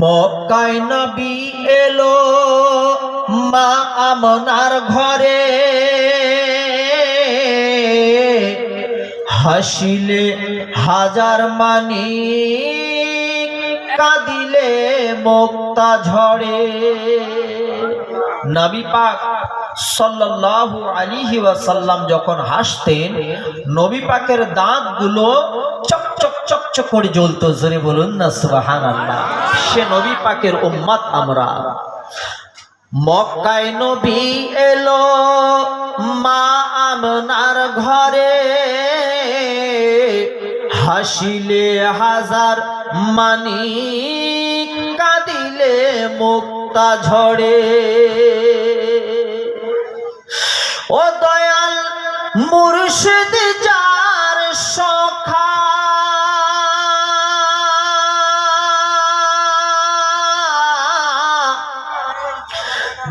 মক্কায় নবী এলো মা আমনার ঘরে। হাসিলে হাজার মানি কাঁদিলে মুক্তা ঝরে। নবী পাক সাল্লাল্লাহু আলাইহি ওয়াসাল্লাম যখন হাসতেন, নবী পাকের দাঁতগুলো করে জ্বলতো, জোরে বলুন না, সুবহানাল্লাহ। সে নবী পাকের উম্মত আমরা। মক্কায় নবী এলো, মা আমনার ঘরে। হাসিলে হাজার মানি কাঁদিলে মুক্তা ঝরে ও দয়াল মুর্শিদ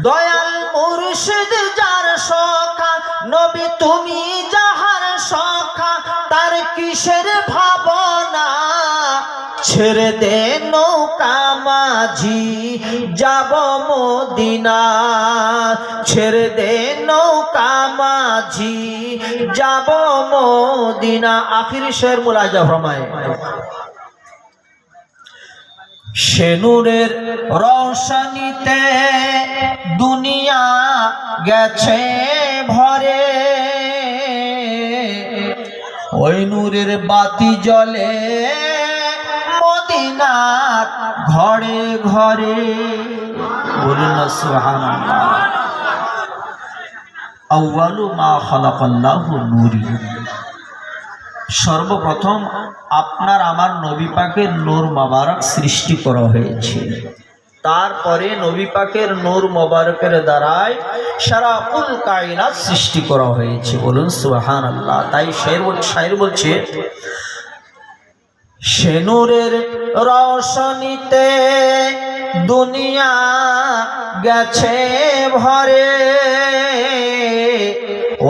দয়াল মুর্শিদ যার সখা, নবী তুমি যাহার সখা, তার কিসের ভাবনা? ছেড়ে দে নৌকা মাঝি, যাব মদিনা। ছেড়ে দে নৌকা মাঝি, যাব মদিনা। আখির শের মুলাজা ফরমায় সেনুরের রৌশনীতে দুনিয়া গেছে ভরে। ওই নূরের বাতি জ্বলে মদিনার ঘরে ঘরে। বলুন সুবহানাল্লাহ। আউয়ালু মা খালাকাল্লাহু নূরি। সর্বপ্রথম আপনার আমার নবী পাকের নূর মোবারক সৃষ্টি করা হয়েছে। তারপরে নবী পাকের নূর মোবারকের দ্বারাই সারা উল কায়নাত সৃষ্টি করা হয়েছে। বলুন সুহান আল্লাহ তাই শের শায়ের বলছে, সে নূরের রওশনীতে দুনিয়া গেছে ভরে,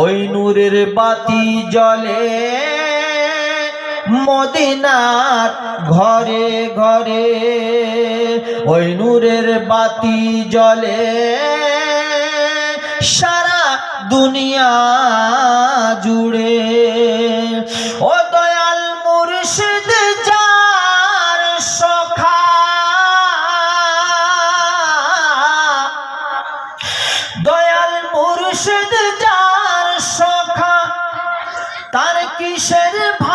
ওই নূরের বাতি জ্বলে মদিনার ঘরে ঘরে ওই নূরের বাতি জ্বলে। সারা দুনিয়া জুড়ে ও দয়াল মুর্শিদ যার সখা। দয়াল মুর্শিদ যার সখা, তার কিসের ভাবনা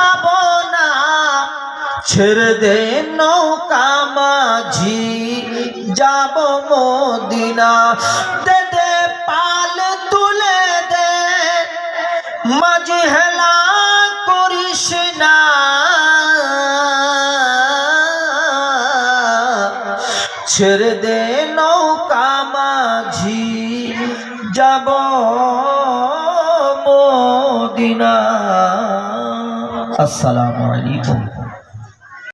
ছেড়ে দে নৌকা মাঝি, যাব মদিনা। দে দে পাল তুলে দে, মাঝি হেলা করিস না। ছেড়ে দে নৌকা মাঝি, যাব মদিনা। আসসালামু আলাইকুম।